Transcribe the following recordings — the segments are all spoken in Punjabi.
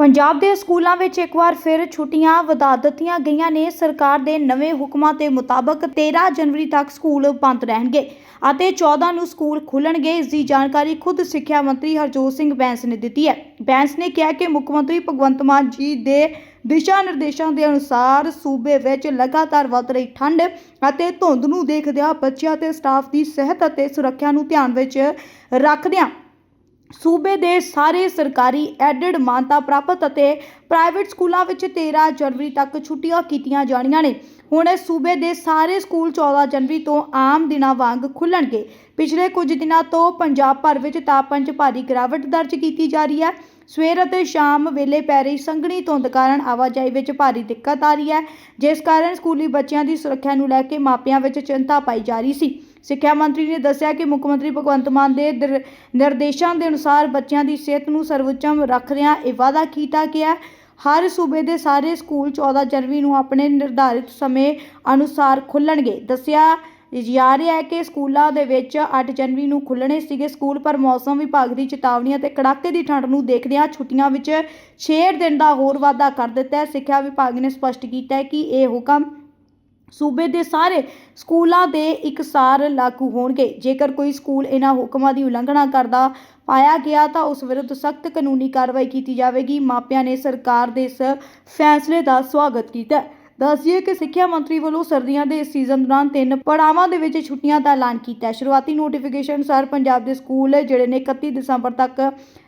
ਪੰਜਾਬ ਦੇ ਸਕੂਲਾਂ ਵਿੱਚ ਇੱਕ ਵਾਰ ਫਿਰ ਛੁੱਟੀਆਂ ਵਧਾ ਦਿੱਤੀਆਂ ਗਈਆਂ ਨੇ। ਸਰਕਾਰ ਦੇ ਨਵੇਂ ਹੁਕਮਾਂ ਦੇ ਮੁਤਾਬਕ 13 ਜਨਵਰੀ ਤੱਕ ਸਕੂਲ ਬੰਦ ਰਹਿਣਗੇ ਅਤੇ 14 ਨੂੰ ਸਕੂਲ ਖੁੱਲਣਗੇ ਇਸ ਦੀ ਜਾਣਕਾਰੀ ਖੁਦ ਸਿੱਖਿਆ ਮੰਤਰੀ ਹਰਜੋਤ ਸਿੰਘ ਬੈਂਸ ਨੇ ਦਿੱਤੀ ਹੈ। ਬੈਂਸ ਨੇ ਕਿਹਾ ਕਿ ਮੁੱਖ ਮੰਤਰੀ ਭਗਵੰਤ ਮਾਨ ਜੀ ਦੇ ਦਿਸ਼ਾ ਨਿਰਦੇਸ਼ਾਂ ਦੇ ਅਨੁਸਾਰ ਸੂਬੇ ਵਿੱਚ ਲਗਾਤਾਰ ਵੱਧ ਰਹੀ ਠੰਡ ਅਤੇ ਧੁੰਦ ਨੂੰ ਦੇਖਦਿਆਂ ਬੱਚਿਆਂ ਤੇ ਸਟਾਫ ਦੀ ਸਿਹਤ ਅਤੇ ਸੁਰੱਖਿਆ ਨੂੰ ਧਿਆਨ ਵਿੱਚ ਰੱਖਦਿਆਂ ਸੂਬੇ ਦੇ ਸਾਰੇ ਸਰਕਾਰੀ ਐਡਡ ਮਾਨਤਾ ਪ੍ਰਾਪਤ ਅਤੇ ਪ੍ਰਾਈਵੇਟ ਸਕੂਲਾਂ ਵਿੱਚ 13 ਜਨਵਰੀ ਤੱਕ ਛੁੱਟੀਆਂ ਕੀਤੀਆਂ ਜਾਣੀਆਂ ਨੇ। ਹੁਣ ਸੂਬੇ ਦੇ ਸਾਰੇ ਸਕੂਲ 14 ਜਨਵਰੀ ਤੋਂ ਆਮ ਦਿਨਾਂ ਵਾਂਗ ਖੁੱਲਣਗੇ। ਪਿਛਲੇ ਕੁਝ ਦਿਨਾਂ ਤੋਂ ਪੰਜਾਬ ਭਰ ਵਿੱਚ ਤਾਪਮਾਨ 'ਚ ਭਾਰੀ ਗਿਰਾਵਟ ਦਰਜ ਕੀਤੀ ਜਾ ਰਹੀ ਹੈ। ਸਵੇਰ ਅਤੇ ਸ਼ਾਮ ਵੇਲੇ ਪੈ ਰਹੀ ਸੰਘਣੀ ਧੁੰਦ ਕਾਰਨ ਆਵਾਜਾਈ ਵਿੱਚ ਭਾਰੀ ਦਿੱਕਤ ਆ ਰਹੀ ਹੈ, ਜਿਸ ਕਾਰਨ ਸਕੂਲੀ ਬੱਚਿਆਂ ਦੀ ਸੁਰੱਖਿਆ ਨੂੰ ਲੈ ਕੇ ਮਾਪਿਆਂ ਵਿੱਚ ਚਿੰਤਾ ਪਾਈ ਜਾ ਰਹੀ ਸੀ। ਸਿੱਖਿਆ ਮੰਤਰੀ ਨੇ ਦੱਸਿਆ ਕਿ ਮੁੱਖ ਮੰਤਰੀ ਭਗਵੰਤ ਮਾਨ ਦੇ ਦਰ- ਨਿਰਦੇਸ਼ਾਂ ਦੇ ਅਨੁਸਾਰ ਬੱਚਿਆਂ ਦੀ ਸਿਹਤ ਨੂੰ ਸਰਵਉੱਚਮ ਰੱਖਦਿਆਂ ਇਹ ਵਾਅਦਾ ਕੀਤਾ ਗਿਆ। ਹਰ ਸੂਬੇ ਦੇ ਸਾਰੇ ਸਕੂਲ 14 ਜਨਵਰੀ ਨੂੰ ਆਪਣੇ ਨਿਰਧਾਰਿਤ ਸਮੇਂ ਅਨੁਸਾਰ ਖੁੱਲਣਗੇ। ਦੱਸਿਆ ਜਾ ਰਿਹਾ ਹੈ ਕਿ ਸਕੂਲਾਂ ਦੇ ਵਿੱਚ 8 ਜਨਵਰੀ ਨੂੰ ਖੁੱਲਣੇ ਸੀਗੇ। ਸਕੂਲ ਪਰ ਮੌਸਮ ਵਿਭਾਗ ਦੀ ਚੇਤਾਵਨੀ ਅਤੇ ਕੜਾਕੇ ਦੀ ਠੰਡ ਨੂੰ ਦੇਖਦਿਆਂ ਛੁੱਟੀਆਂ ਵਿੱਚ 6 ਦਿਨ ਦਾ ਹੋਰ ਵਾਧਾ ਕਰ ਦਿੱਤਾ ਹੈ। ਸਿੱਖਿਆ ਵਿਭਾਗ ਨੇ ਸਪਸ਼ਟ ਕੀਤਾ ਹੈ ਕਿ ਇਹ ਹੁਕਮ ਸੂਬੇ ਦੇ ਸਾਰੇ ਸਕੂਲਾਂ ਦੇ ਇਕਸਾਰ ਲਾਗੂ ਹੋਣਗੇ। ਜੇਕਰ ਕੋਈ ਸਕੂਲ ਇਹਨਾਂ ਹੁਕਮਾਂ ਦੀ ਉਲੰਘਣਾ ਕਰਦਾ ਪਾਇਆ ਗਿਆ ਤਾਂ ਉਸ ਵਿਰੁੱਧ ਸਖਤ ਕਾਨੂੰਨੀ ਕਾਰਵਾਈ ਕੀਤੀ ਜਾਵੇਗੀ। ਮਾਪਿਆਂ ਨੇ ਸਰਕਾਰ ਦੇ ਇਸ ਫੈਸਲੇ ਦਾ ਸਵਾਗਤ ਕੀਤਾ। ਹੈ ਦੱਸਿਏ ਕਿ ਸਿੱਖਿਆ ਮੰਤਰੀ ਵੱਲੋਂ ਸਰਦੀਆਂ ਦੇ ਇਸ ਸੀਜ਼ਨ ਦੌਰਾਨ ਤਿੰਨ ਪੜਾਵਾਂ ਦੇ ਵਿੱਚ ਛੁੱਟੀਆਂ ਦਾ ਐਲਾਨ ਕੀਤਾ ਸ਼ੁਰੂਆਤੀ ਨੋਟੀਫਿਕੇਸ਼ਨ ਅਨੁਸਾਰ ਪੰਜਾਬ ਦੇ ਸਕੂਲ ਜਿਹੜੇ ਨੇ 31 ਦਸੰਬਰ ਤੱਕ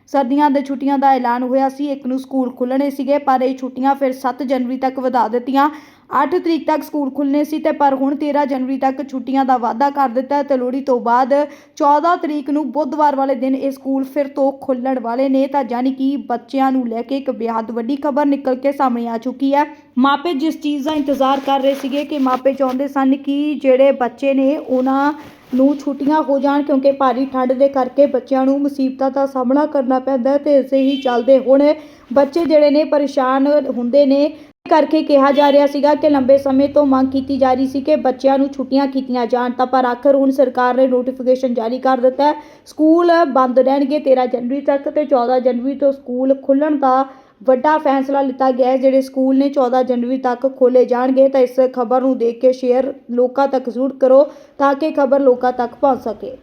ਸਰਦੀਆਂ ਦੇ ਛੁੱਟੀਆਂ ਦਾ ਐਲਾਨ ਹੋਇਆ ਸੀ। ਇੱਕ ਨੂੰ ਸਕੂਲ ਖੁੱਲਣੇ ਸੀਗੇ, ਪਰ ਇਹ ਛੁੱਟੀਆਂ ਫਿਰ 7 ਜਨਵਰੀ ਤੱਕ ਵਧਾ ਦਿੱਤੀਆਂ। 8 ਤਰੀਕ ਤੱਕ ਸਕੂਲ ਖੁੱਲਣੇ ਸੀ ਤੇ ਪਰ ਹੁਣ 13 ਜਨਵਰੀ ਤੱਕ ਛੁੱਟੀਆਂ ਦਾ ਵਾਅਦਾ ਕਰ ਦਿੱਤਾ ਹੈ ਤੇ ਲੋਹੜੀ ਤੋਂ ਬਾਅਦ 14 ਤਰੀਕ ਨੂੰ ਬੁੱਧਵਾਰ ਵਾਲੇ ਦਿਨ ਇਹ ਸਕੂਲ ਫਿਰ ਤੋਂ ਖੁੱਲਣ ਵਾਲੇ ਨੇ ਤਾਂ ਯਾਨੀ ਕਿ ਬੱਚਿਆਂ ਨੂੰ ਲੈ ਕੇ ਇੱਕ ਬੇਹੱਦ ਵੱਡੀ ਖਬਰ ਨਿਕਲ ਕੇ ਸਾਹਮਣੇ ਆ ਚੁੱਕੀ ਹੈ। ਮਾਪੇ ਜਿਸ ਚੀਜ਼ ਦਾ ਇੰਤਜ਼ਾਰ ਕਰ ਰਹੇ ਸੀਗੇ ਕਿ ਮਾਪੇ ਚਾਹੁੰਦੇ ਸਨ ਕਿ ਜਿਹੜੇ ਬੱਚੇ ਨੇ ਉਹਨਾਂ ਨੂੰ ਛੁੱਟੀਆਂ ਹੋ ਜਾਣ ਕਿਉਂਕਿ ਭਾਰੀ ਠੰਡ ਦੇ ਕਰਕੇ ਬੱਚਿਆਂ ਨੂੰ ਮੁਸੀਬਤਾਂ ਦਾ ਸਾਹਮਣਾ ਕਰਨਾ ਪੈਂਦਾ ਹੈ ਤੇ ਇਸੇ ਹੀ ਚੱਲਦੇ ਹੁਣ ਬੱਚੇ ਜਿਹੜੇ ਨੇ ਪਰੇਸ਼ਾਨ ਹੁੰਦੇ ਨੇ ਕਰਕੇ ਕਿਹਾ ਜਾ ਰਿਹਾ ਸੀਗਾ ਕਿ ਲੰਬੇ ਸਮੇਂ ਤੋਂ ਮੰਗ ਕੀਤੀ ਜਾ ਰਹੀ ਸੀ ਕਿ ਬੱਚਿਆਂ ਨੂੰ ਛੁੱਟੀਆਂ ਕੀਤੀਆਂ ਜਾਣ। ਤਾਂ ਪਰ ਆਖਰ ਹੁਣ ਸਰਕਾਰ ਨੇ ਨੋਟੀਫਿਕੇਸ਼ਨ ਜਾਰੀ ਕਰ ਦਿੱਤਾ ਹੈ। ਸਕੂਲ ਬੰਦ ਰਹਿਣਗੇ 13 ਜਨਵਰੀ ਤੱਕ ਤੇ 14 ਜਨਵਰੀ ਤੋਂ ਸਕੂਲ ਖੁੱਲਣ ਦਾ ਵੱਡਾ ਫੈਸਲਾ ਲਿੱਤਾ ਗਿਆ ਹੈ। ਜਿਹੜੇ ਸਕੂਲ ਨੇ 14 ਜਨਵਰੀ ਤੱਕ ਖੋਲੇ ਜਾਣਗੇ ਤਾਂ ਇਸ ਖਬਰ ਨੂੰ ਦੇਖ ਕੇ ਸ਼ੇਅਰ ਲੋਕਾਂ ਤੱਕ ਜ਼ਰੂਰ ਕਰੋ ਤਾਂ ਕਿ ਖਬਰ ਲੋਕਾਂ ਤੱਕ ਪਹੁੰਚ ਸਕੇ।